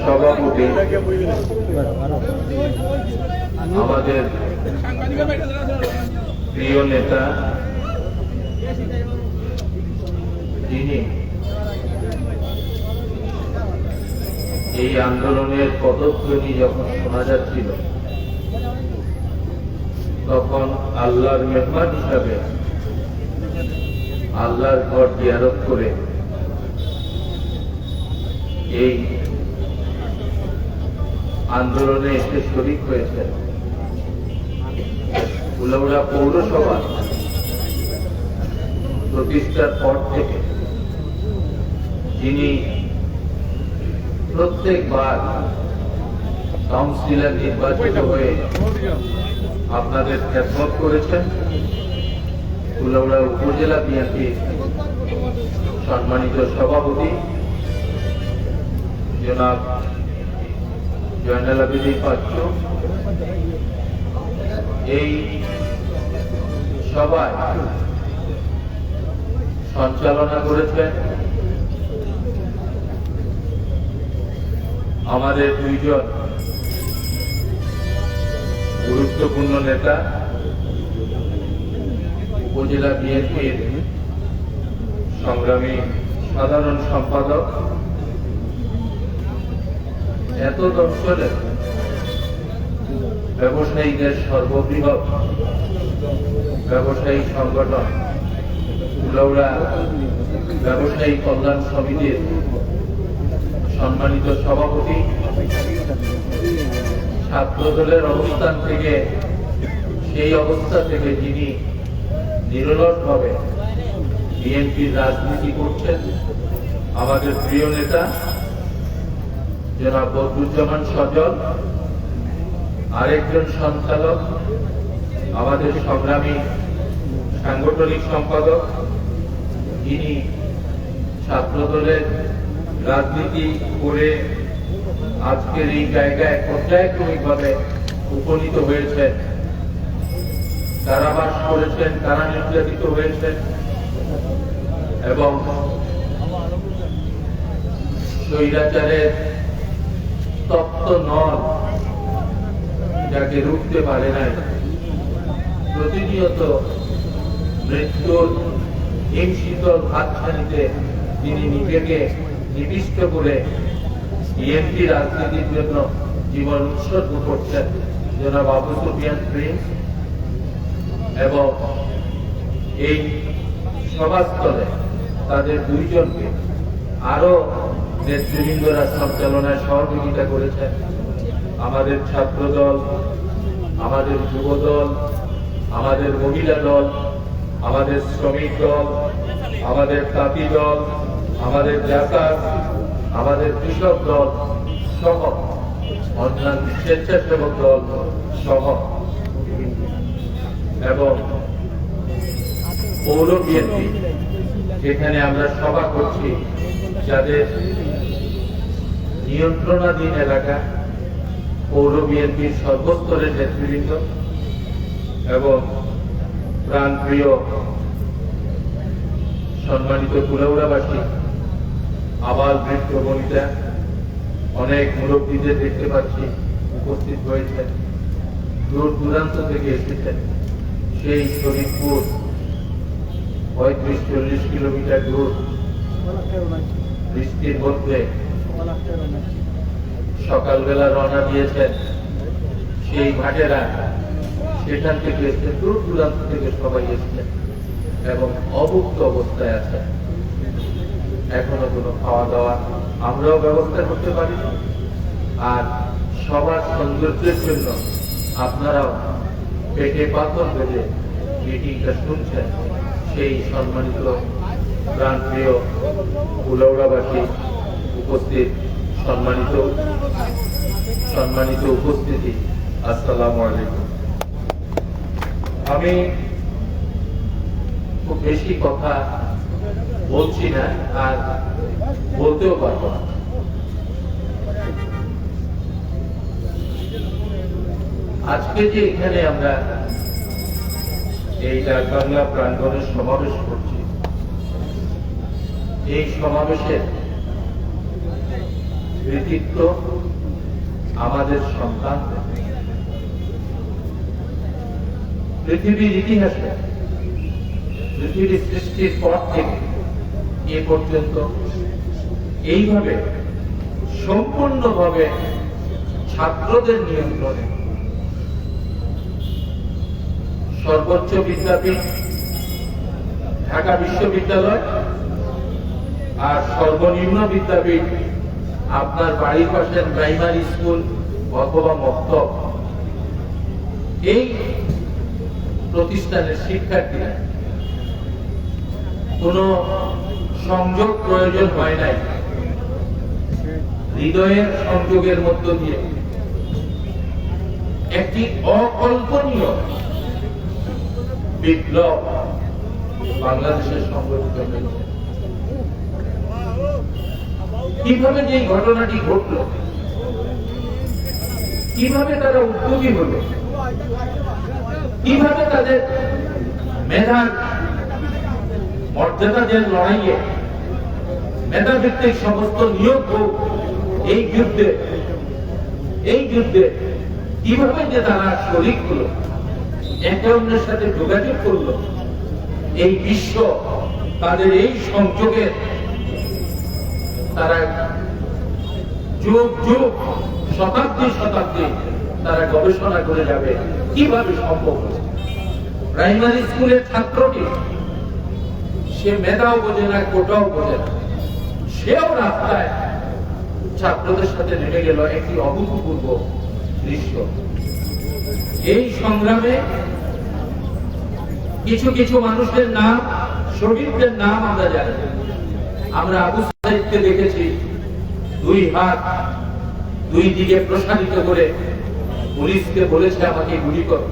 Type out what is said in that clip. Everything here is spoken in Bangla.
সভাপতি আমাদের প্রিয় নেতা যিনি এই আন্দোলনের পদধ্বনি যখন শোনা যাচ্ছিল তখন আল্লাহর মেহমান হিসাবে আল্লাহর ঘর জিয়ারত করে এই আন্দোলনে এসে শরিক হয়েছেন। উলাউড়া পৌরসভা প্রতিষ্ঠার পর থেকে যিনি প্রত্যেকবার কাউন্সিলর নির্বাচিত হয়ে আপনাদের খেদমত করেছেন কুলাউড়া উপজেলা বিএনপি সম্মানিত সভাপতি জনাব জয়নাল আবেদিন পাচ্ছ। এই সভায় সঞ্চালনা করেছেন আমাদের দুইজন গুরুত্বপূর্ণ নেতা, উপজেলা বিএনপির সংগ্রামী সাধারণ সম্পাদক, এত দর্শনের ব্যবসায়ীদের সর্ববৃহৎ ব্যবসায়ী সংগঠন, উলাউড়া ব্যবসায়ী কল্যাণ সমিতির সম্মানিত সভাপতি ছাত্র দলের অবস্থান থেকে, সেই অবস্থা থেকে যিনি নিরলসভাবে বিএনপির রাজনীতি করছেন। আমাদের প্রিয় নেতা, জনাব বদরুজ্জামান সজল, আরেকজন সঞ্চালক, আমাদের সংগ্রামী সাংগঠনিক সম্পাদক যিনি ছাত্রদলের রাজনীতি করে আজকের এই জায়গায় পর্যায়ক্রমিকভাবে উপনীত হয়েছেন। কারাবাস করেছেন, কারা নির্যাতিত হয়েছেন এবং স্বৈরাচারের তপ্ত নল যাকে রুখতে পারে নাই। প্রতিনিয়ত মৃত্যুর হিমশীতল হাতছানিতে তিনি নিজেকে নিবিষ্ট করে বিএনপি রাজনীতির জন্য জীবন উৎসর্গ করছেন জনাব আবু সুফিয়ান প্রিন্স এবং এই সভাস্থলে তাদের দুইজনকে আরও নেতৃবৃন্দরা সঞ্চালনায় সহযোগিতা করেছেন আমাদের ছাত্র দল আমাদের যুব দল আমাদের মহিলা দল, আমাদের শ্রমিক দল, আমাদের তাঁতি দল, আমাদের জাকাত আমাদের কৃষক দল সহ, অন্যান্য স্বেচ্ছাসেবক দল সহ। এবং পৌর বিএনপি, যেখানে আমরা সভা করছি, যাদের নিয়ন্ত্রণাধীন এলাকা পৌর বিএনপির সর্বস্তরের নেতৃবৃন্দ এবং প্রাণপ্রিয় সম্মানিত কুলাউড়াবাসী আবার বৃদ্ধ বনিতা অনেক মুরব্বীদের দেখতে পাচ্ছি উপস্থিত হয়েছেন দূর দূরান্ত থেকে এসেছেন। সেই শরীরপুর পঁয়ত্রিশ চল্লিশ কিলোমিটার দূর। বৃষ্টির মধ্যে সকালবেলা রওনা দিয়েছেন সেই ঘাটেরা সেখান থেকে এসে দূর দূরান্ত থেকে সবাই এসছেন এবং অভুক্ত অবস্থায় আছেন। এখনও কোনো খাওয়া দাওয়া আমরাও ব্যবস্থা করতে পারি আর সবার সৌন্দর্যের জন্য আপনারাও পেটে পাথর বেঁধে মিটিংটা শুনছেন, সেই সম্মানিত প্রাণপ্রিয় উলৌড়াবাসী উপস্থিত, সম্মানিত সম্মানিত উপস্থিতি, আসসালামু আলাইকুম। আমি খুব বেশি কথা বলছি না, আর বলতেও পারব না। আজকে যে এখানে আমরা এই বাংলা প্রাঙ্গণের সমাবেশ করছি, এই সমাবেশের কৃতিত্ব আমাদের সন্তান। পৃথিবীর ইতিহাসে, পৃথিবীর সৃষ্টির পর থেকে এ পর্যন্ত। এইভাবে সম্পূর্ণভাবে ছাত্রদের নিয়ন্ত্রণে সর্বোচ্চ বিদ্যাপীঠ ঢাকা বিশ্ববিদ্যালয় আর সর্বনিম্ন বিদ্যাপীঠ আপনার বাড়ির পাশের প্রাইমারি স্কুল অথবা মক্তব। এই প্রতিষ্ঠানের শিক্ষার্থীরা কোনো সংযোগ প্রয়োজন হয় নাই। হৃদয়ের সংযোগের মধ্য দিয়ে। একটি অকল্পনীয় বিপ্লব বাংলাদেশের সংগঠিত হয়েছে। কীভাবে যে ঘটনাটি ঘটল? কীভাবে তারা উদ্যোগী হলো? কীভাবে তাদের মেধার মর্যাদাদের লড়াইয়ে মেধাভিত্তিক সমস্ত নিয়োগ হোক, এই যুদ্ধে এই যুদ্ধে কীভাবে যে তারা শরিক হলো, একে অন্যের সাথে যোগাযোগ করল, এই বিশ্ব তাদের এই সংযোগের তারা যুগ যুগ, শতাব্দী শতাব্দী তারা গবেষণা করে যাবে, কীভাবে সম্ভব প্রাইমারি স্কুলের ছাত্রটি সে মেধাও বোঝে না, কোটাও বোঝে না। সেও রাস্তায় ছাত্রদের সাথে নেমে গেল একটি অভূতপূর্ব দৃশ্য। এই সংগ্রামে কিছু কিছু মানুষের নাম শহীদদের নাম আমরা জানি। আমরা আবু সাহিদকে দেখেছি, দুই হাত, দুই দিকে প্রসারিত করে পুলিশকে বলেছে, আমাকে গুলি করো।